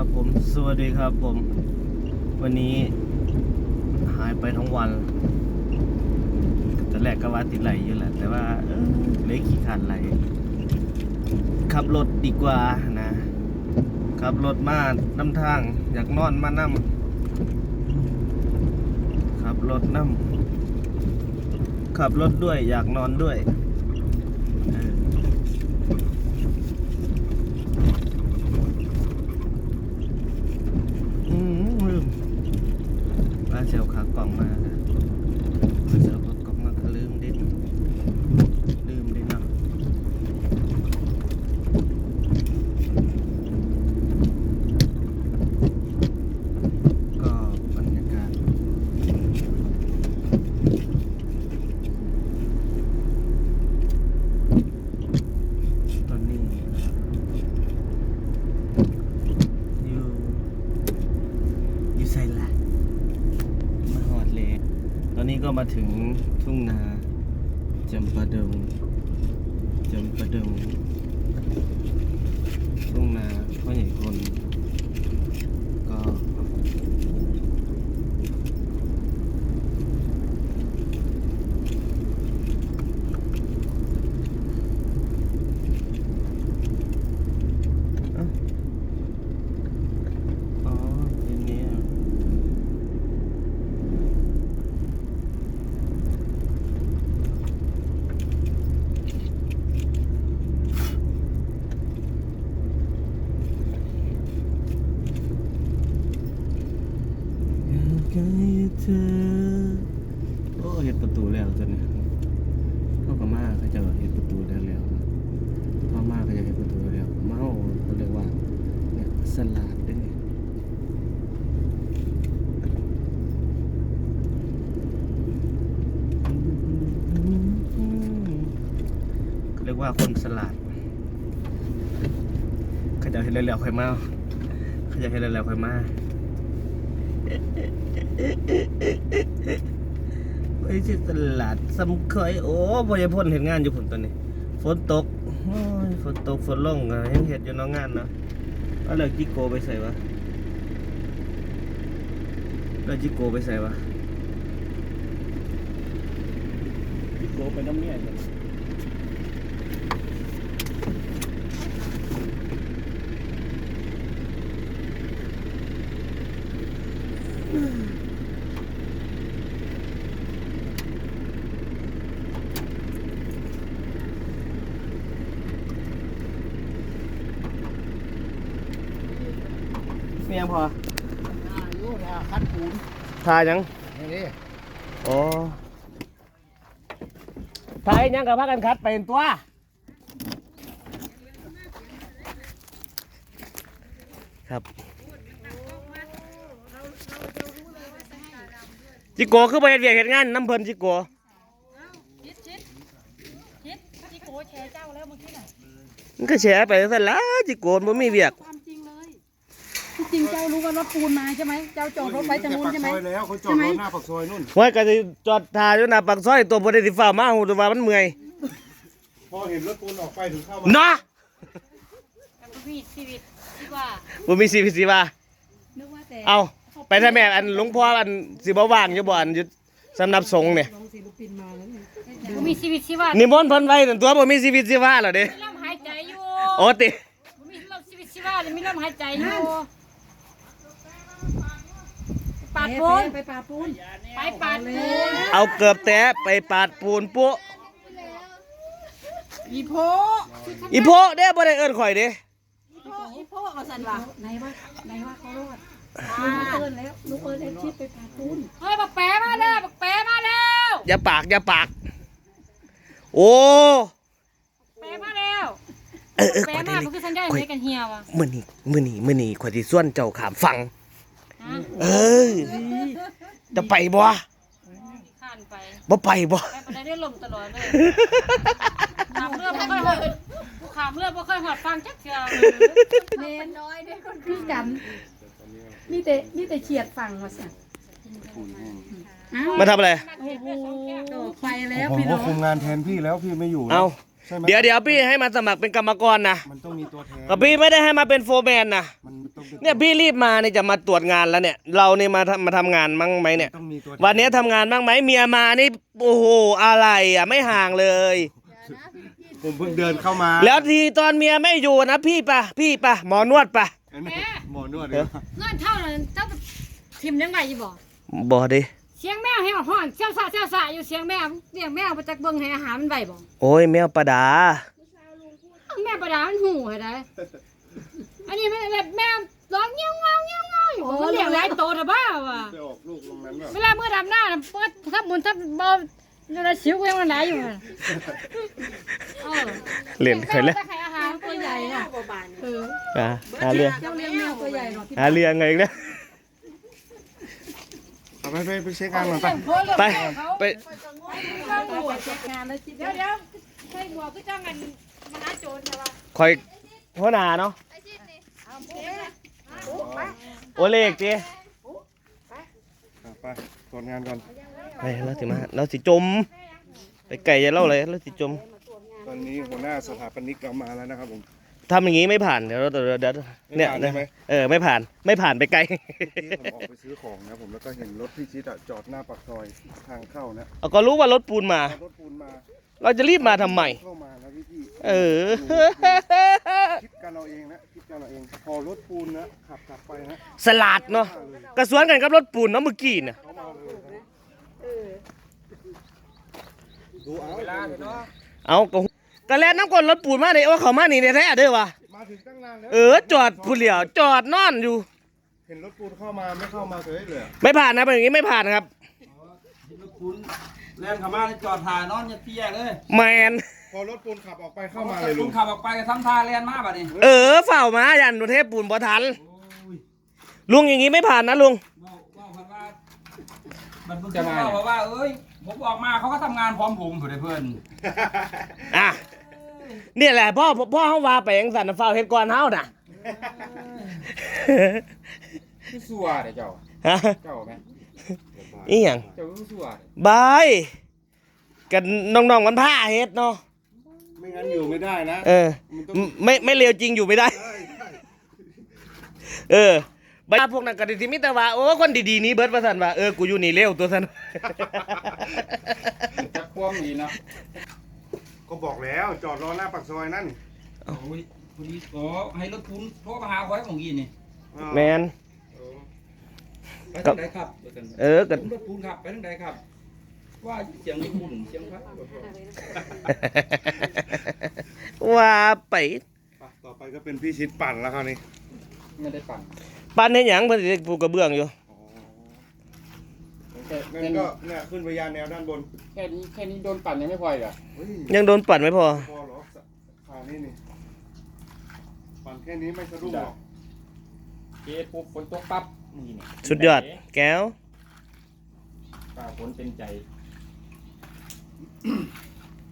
ครับผม สวัสดีครับผม วันนี้หายไปทั้งวันตอนแรกก็ว่าติดไหลอยู่แหละ แต่ว่าเลยขี้ขาดไหล ขับรถดีกว่านะ ขับรถมาน้ำทาง อยากนอนมานำขับรถนำขับรถด้วยอยากนอนด้วยเออ อืมลืมว่า เซลขากล่องมานะเซลขากล่องมาก็ลืมดิลืมดิเนาะก็บรรยากาศตอนนี้อยู่ อยู่ไซละมาหอดเลยตอ นี้ก็มาถึงทุ่งนาจำปาดงจำปาดงทุ่งนาพ่อใหญ่คน ก็ เอ้าอ๋อเป็นนี้อะ อยากให้ เธอโอ้เห็ดประตูแล้วตอนนี้เขากับมาเขาจะเห็ดประตูแล้วแล้วเขามาเขาจะเห็ดประตูแล้วเมาเขาเรียกว่าเนี่ยสลัดด้วยนี่เขาเรียกว่าคนสลัดเขาจะเห็นแล้วๆค่อยมาเขาจะเห็นแล้วๆค่อยมา ไปที่ตลาดสำเคยโอ้บอยพ่นเห็นงานอยู่ผลตอนนี้ ฝนตกฝนตกฝนลงอะยังเห็ดอยู่น้องงานเนาะเอาเลิกจิโกไปใส่วะเลิกจิโกไปใส่วะจิโกไปน้ำเมีย จ้ะเมียพออายุนะคัดปูนทายังนี่อ๋อทายยังกับพากันคัดเป็นตัวครับจิโกคือไปเฮ็ดเวียกเฮ็ดงานน้ำเพิ่นจิโกชิดชิดชิดพี่โกแชร์เจ้าแล้วเมื่อกี้น่ะมันก็แฉไปซั่นล่ะจิโกมันบ่มีเวียก ความจริงเลยที่จ ริงเจ้ารู้ว่ารถปูนมาใช่ไหมเจ้าจอดรถไว้ตรงนู้นใช่ไหม ปากซอยแล้วเขาจอดรถหน้าปากซอยนู่น ไว้ก็สิจอดทาอยู่หน้าปากซอยตัวบ่ได้สิฟ้ามาฮู้แต่ว่ามันเมื่อยพอเห็นรถปูนออกไปถึงเข้ามาเนาะแต่พี่ชีวิตที่ว่าบ่มีสิสิว่านึกว่าแต่เอาไปถ้าแม่อันหลวงพ่ออันสิบ่ว่างอยู่บ่อันอยู่สำนับสงฆ์เนี่ยผมมีชีวิตที่ว่านิมนต์เพิ่นไว้นั่นตัวบ่มีชีวิตชีวาแล้วเด้มีลมหายใจอยู่โอ้ติผมมีลมชีวิตที่ว่าเลยมีลมหายใจอยู่ ปาดปูนไปปาปูนไปปาดปูนเอาเกือบแตะไปปาดปูนปุ๊อีโพอีโพเด้บ่ได้เอิ้นข่อยเด้อีโพอีโพเอาสันว่าไหนว่าไหนว่าเขารอดลุงเอิญแล้วลุงเอิญเอ็นชิดไปปาปูนเฮ้ยบักแปะมาแล้วบักแปะมาแล้วอย่าปากอย่าปาก โอ้แปะมาแล้วเออเออแปะข่อยได้มาเลมันยคือสัญญาณอะไรกันเฮียวะมื้อนี้มื้อนี้มื้อนี้ข่อยสิส่วนเจ้าข้ามฟังฮะ เออ จะไปบ่ข้านไปบ่ไปบ่ไปไปได้ลมตลอดเลยขามเรือบ่ค่อยหอดขามเรือบ่ค่อยหอดฟังจักเทื่อเนนน้อยเด้คนคือกัน มีแต่มีแต่เฉียดฝั่งมาสั่งอ้าวมาทำอะไรโอ้โหไปแล้วผมพี่น้ก็องคุมงานแทนพี่แล้วพี่ไม่อยู่เอา ใช่ไหมเดี๋ยวเดี๋ยวพี่ให้มาสมัครเป็นกรรมกรนะมันต้องมีตัวแทนก็พี่ไม่ได้ให้มาเป็นโฟร์แมนนะมันต้องมีเนี่ยพี่รีบมาเนี่ยจะมาตรวจงานแล้วเนี่ย เราเนี่ยมาทำมาทำงานมั้งไหมเนี่ย ต้องมีตัวแทวันนี้ทำงานบ้างไหมเมียมานี่โอ้โหอะไรอะไม่ห่างเลย ผมเพิ่งเดินเข้ามาแล้วทีตอนเมียไม่อยู่นะพี่ปะพี่ปะหมอนวดปะอันนี้แม่หมอนวดเอเลยอเงินเท่านั้นเจ้าทิมยังไงอยู่บ่บอกดิ เสียงแมวให้ห้อนเสียวสะเสียวสะอยู่เสียงแมวเสียงแมวไปจากเบิ่งให้อาหารมันไว้บ่โอ้ยแมวประดาแม่ประดามันหูให้ได้อันนี้มันแบบแมวร้องเงี้ยวเงาเงี้ยวเงาอยู่บ่มันเลี้ยงหลายโตแต่บ้าว่ะจะออกลูกตรงนั้นแบบเวลาเมื่อดำหน้าน่ะเปิดทับมุนทับบอลอยู่ในสิวก็ยังมันไหลอยู่น่ะเออเล่นเคยเล่นแม่จะให้อาหารตัวใหญ่น่ะเอออะหาเรื่องเจ้าเลี้ยงแมวตัวใหญ่หรอที่หาเรื่องไงอีกเนี่ยเอา ไปไปไปเช็คงานก่อนไปไปไปเช็คงานแล้วคิดเดี๋ยวเดี๋ยวใส่หมวกก็จ้างกันมหาโจรใช่ปะคอยหัวหน้าเนาะโอเล็กจีอะไปตรวจงานก่อนไปเราสิมาเราสิจม ไปไก่จะเล่าเลยเราสิจม ตอนนี้หัวหน้าสถาปนิกเรามาแล้วนะครับผม ทำอย่างงี้ไม่ผ่านเดี๋ยวเราเดี๋ยวเดี๋ยวเนี่ยไม่ผ่านใช่ไหม เออไม่ผ่านไม่ผ่านไปไกล เมื่อกี้ผมออกไปซื้อของนะผมแล้วก็เห็นรถพี่ชิดอะจอดหน้าปากซอยทางเข้านะเอาก็รู้ว่ารถปูนมารถปูนมาเราจะรีบมาทำไม เข้ามานะพี่พี่เออ คิดกันเอาเองนะคิดกันเอาเองพอรถปูนนะขับกลับไปนะสลัดเนาะกระสวนกันกับรถปูนเนาะเมื่อกี้น่ะเขามาเลยนะดูเอาเวลาเนาะเอาก็ กระแลนน้ำกลนรถปูนมาเนี่ยว่าเขามานี่ในแท้เด้อวะมาถึงตั้งนานแล้วเออจอดผู้เหลียวจอดนอนอยู่ เห็นรถปูนเข้ามาไม่เข้ามาเลยเลยอะไม่ผ่านนะเป็นอย่างงี้ไม่ผ่านครับคุณแล่นเข้ามาในจอดถ่ายนอนอย่าเตี้ยเลยแมนพอรถปูนขับออกไปเข้ามาเลยลุคุงณขับออกไปก็ทำท่าแล่นมาบัดนี้เออเฝ้ามายันประเทศปูนบ่ทันโอ้ยลุงอย่างงี้ไม่ผ่านนะลุงบอกบอกเพิ่นว่ามันเพิ่งจะมาบอกว่าเอ้ยผมออกมาเขาก็ทำงานพร้อมผมเพื่อนเพื่อนอะ เนี่ยแหละพ่อพ่อเฮาว่าไปยังสันน่ะเฝ้าเฮ็ดก่อนเฮาน่ะคือสัวเด้เจ้า ฮะเจ้าไหมอีหยังเจ้าคือสัวบายกันน้องๆมันผ้าเฮ็ดเนาะไม่งั้นอยู่ไม่ได้นะเออมันต้องไม่ไม่เร็วจริงอยู่ไม่ได้ใช่ใช่เออบ้าพวกนั้นก็สิมิแต่ว่าโอ้คนดีๆนี้เบิดว่าซั่นว่าเออกูอยู่นี่เร็วตัวซั่น จักความดีเนาะ ก็บอกแล้วจอดรอหน้าปากซอยนั่นโอ้ยคุณนี่โอ้ให้รถคุณโทรมาหาไว้ของยีนี่แมน ไปทางใดครับเดี๋ยวกันเออก็ ผมรถคุณครับไปทางใดครับ ว่าเสียงญี่ปุ่นเสียงพระว่าไปไปต่อไปก็เป็นพี่ชิดปั่นแล้วคราวนี้ไม่ได้ปั่น ปานเฮ็ดหยังเพิ่นสิปูกระเบื้องอยู่ แค่งั้นก็เนี่ยขึ้นไปยานแนวด้านบนแค่นี้แค่นี้โดนปั่นยังไม่พออีกเหรอเฮ้ยยังโดนปัดไม่พอ พอเหรอข่าวนี้นี่ปั่นแค่นี้ไม่สะดุ้งหรอกเกตปุ๊บฝนตกปั๊บนี่นี่สุดยอด แก้วป่าฝนเป็นใจ